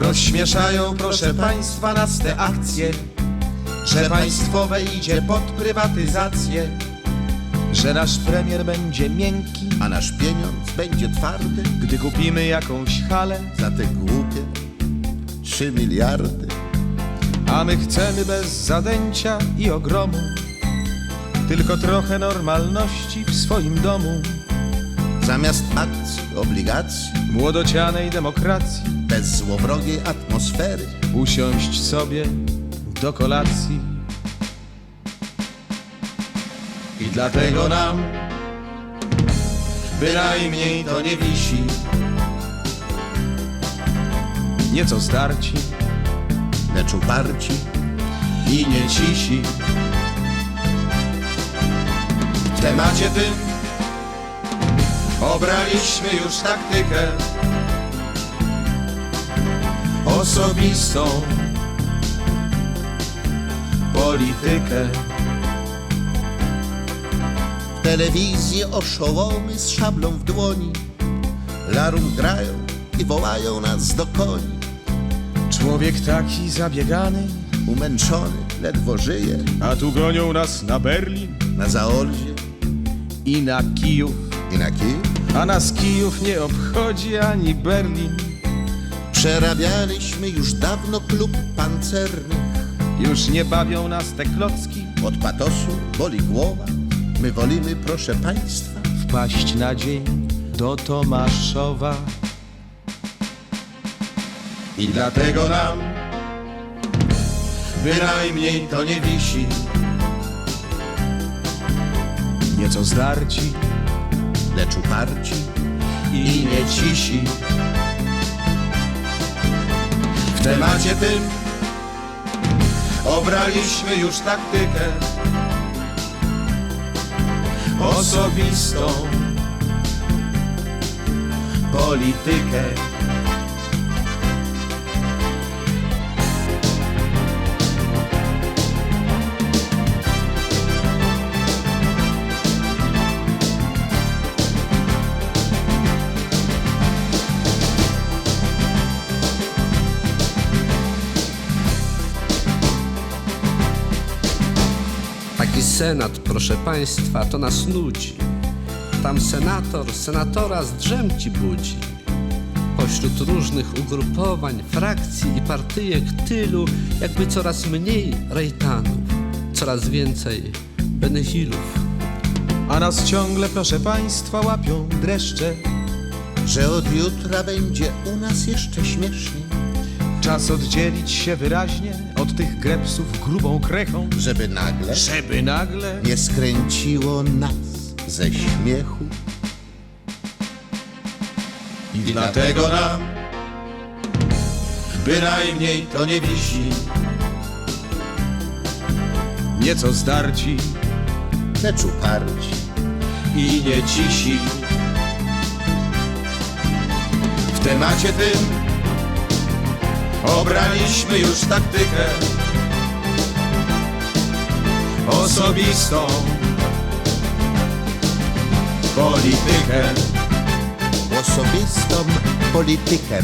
Rozśmieszają, proszę państwa, nas te akcje, że państwowe idzie pod prywatyzację, że nasz premier będzie miękki, A nasz pieniądz będzie twardy gdy kupimy jakąś halę, za te głupie trzy miliardy. a my chcemy bez zadęcia i ogromu, tylko trochę normalności w swoim domu, Zamiast akcji, obligacji, młodocianej demokracji, bez złowrogiej atmosfery. usiąść sobie do kolacji. I dlatego nam bynajmniej to nie wisi. Nieco zdarci Lecz uparci i nie cisi. W temacie tym obraliśmy już taktykę osobistą politykę. w telewizji oszołomy z szablą w dłoni. Larum grają i wołają nas do koni. Człowiek taki zabiegany, Umęczony, ledwo żyje a tu gonią nas na Berlin na zaolzie i na Kijów, i na kij. A nas Kijów nie obchodzi ani Berlin. Przerabialiśmy już dawno klub pancerny. Już nie bawią nas te klocki, Od patosu boli głowa. My wolimy, proszę państwa, wpaść na dzień do Tomaszowa. I dlatego nam bynajmniej to nie wisi. Nieco zdarci lecz uparci. i nie cisi. W temacie tym obraliśmy już taktykę osobistą politykę. Senat, proszę państwa, to nas nudzi. Tam senator senatora z drzemki budzi. Pośród różnych ugrupowań, frakcji i partyjek tylu, jakby coraz mniej rejtanów, coraz więcej benehilów. A nas ciągle, proszę Państwa, łapią dreszcze. że od jutra będzie u nas jeszcze śmieszniej, Czas oddzielić się wyraźnie od tych grepsów grubą krechą, żeby nagle żeby nagle nie skręciło nas ze śmiechu. I dlatego nam bynajmniej to nie wisi. Nieco zdarci Lecz uparci, i nie cisi. W temacie tym obraliśmy już taktykę osobistą politykę. osobistą politykę.